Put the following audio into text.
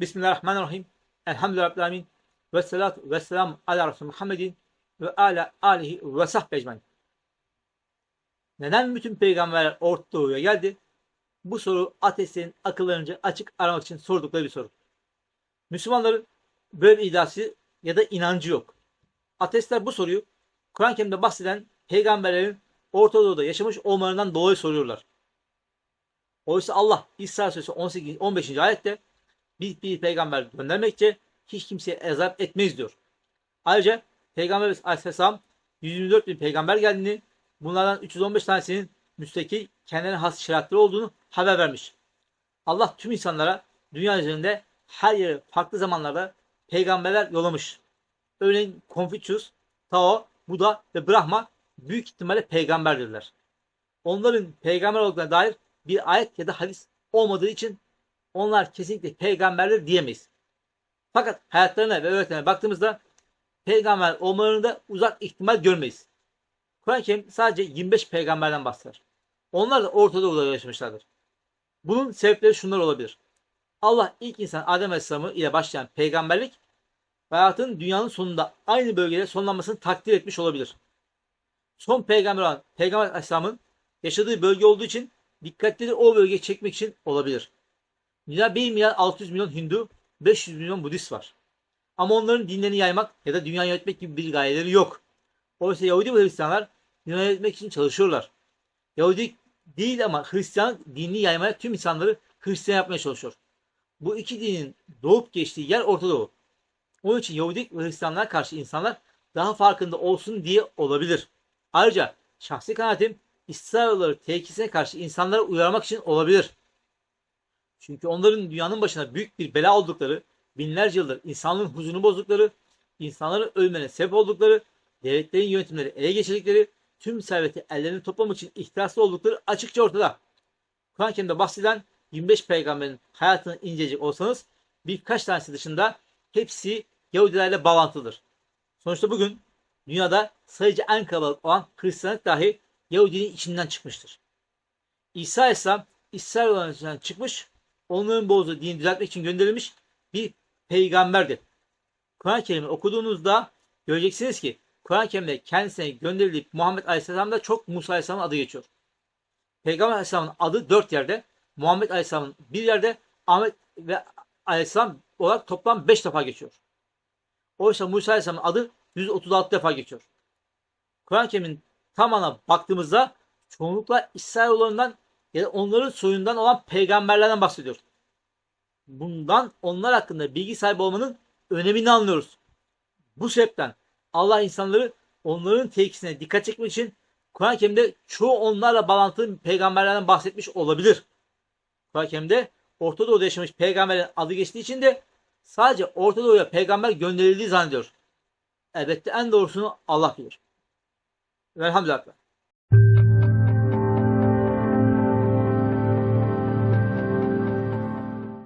Bismillahirrahmanirrahim. Elhamdülillahi Rabbil. Ve salatu ve selamu ala Resulü Muhammedin ve ala alihi ve sahbe ecmain. Neden bütün peygamberler Orta Doğu'ya geldi? Bu soru ateistlerin akıllarınca açık aramak için sordukları bir soru. Müslümanların böyle bir iddiası ya da inancı yok. Ateistler bu soruyu Kur'an-ı Kerim'de bahseden peygamberlerin Orta Doğu'da yaşamış olmalarından dolayı soruyorlar. Oysa Allah İsa Suresi 18, 15. ayette biz bir peygamber göndermekçe hiç kimseye azap etmeyiz diyor. Ayrıca Peygamber Aleyhisselam 124 bin peygamber geldiğini, bunlardan 315 tanesinin müstakil kendine has şeriatları olduğunu haber vermiş. Allah tüm insanlara dünya üzerinde her yere farklı zamanlarda peygamberler yollamış. Örneğin Konfüçyüs, Tao, Buda ve Brahma büyük ihtimalle peygamberdirler. Onların peygamber olduklarına dair bir ayet ya da hadis olmadığı için onlar kesinlikle peygamberler diyemeyiz. Fakat hayatlarına ve öğretilerine baktığımızda peygamber olmalarında uzak ihtimal görmeyiz. Kur'an-ı Kerim sadece 25 peygamberden bahseder. Onlar da Orta Doğu'da yaşamışlardır. Bunun sebepleri şunlar olabilir. Allah ilk insan Adem Aleyhisselam'ı ile başlayan peygamberlik hayatın dünyanın sonunda aynı bölgede sonlanmasını takdir etmiş olabilir. Son peygamber olan Peygamber Aleyhisselam'ın yaşadığı bölge olduğu için dikkatleri o bölgeye çekmek için olabilir. Dünya 1 milyar 600 milyon Hindu, 500 milyon Budist var. Ama onların dinlerini yaymak ya da dünya yönetmek gibi bir gayeleri yok. Oysa Yahudi ve Hristiyanlar dünya yönetmek için çalışıyorlar. Yahudi değil ama Hristiyan dinini yaymaya tüm insanları Hristiyan yapmaya çalışıyor. Bu iki dinin doğup geçtiği yer Orta Doğu. Onun için Yahudi ve Hristiyanlara karşı insanlar daha farkında olsun diye olabilir. Ayrıca şahsi kanaatim İsrailoğulları tehlikesine karşı insanları uyarmak için olabilir. Çünkü onların dünyanın başına büyük bir bela oldukları, binlerce yıldır insanlığın huzurunu bozdukları, insanların ölümlerine sebep oldukları, devletlerin yönetimleri ele geçirdikleri, tüm serveti ellerine toplamak için ihtiraslı oldukları açıkça ortada. Kur'an-ı Kerim'de bahsedilen 25 peygamberin hayatını inceleyecek olsanız birkaç tanesi dışında hepsi Yahudilerle bağlantılıdır. Sonuçta bugün dünyada sayıca en kalabalık olan Hristiyanlık dahi Yahudinin içinden çıkmıştır. İsa Aleyhisselam İsrailoğullarından çıkmış, onların bozduğu dini düzeltmek için gönderilmiş bir peygamberdir. Kur'an-ı Kerim'i okuduğunuzda göreceksiniz ki Kur'an-ı Kerim'de kendisine gönderilip Muhammed Aleyhisselam'da çok Musa Aleyhisselam'ın adı geçiyor. Peygamber Aleyhisselam'ın adı dört yerde, Muhammed Aleyhisselam'ın bir yerde, Ahmet ve Aleyhisselam olarak toplam beş defa geçiyor. Oysa Musa Aleyhisselam'ın adı 136 defa geçiyor. Kur'an-ı Kerim'in tamamına baktığımızda çoğunlukla İsrailoğullarından ya da onların soyundan olan peygamberlerden bahsediyor. Bundan onlar hakkında bilgi sahibi olmanın önemini anlıyoruz. Bu sebepten Allah insanları onların tehlikesine dikkat çekmek için Kur'an-ı Kerim'de çoğu onlarla bağlantılı peygamberlerden bahsetmiş olabilir. Kur'an-ı Kerim'de Orta Doğu'da yaşamış peygamberin adı geçtiği için de sadece Orta Doğu'ya peygamber gönderildiği zannediyor. Elbette en doğrusunu Allah bilir. Velhamdülillah.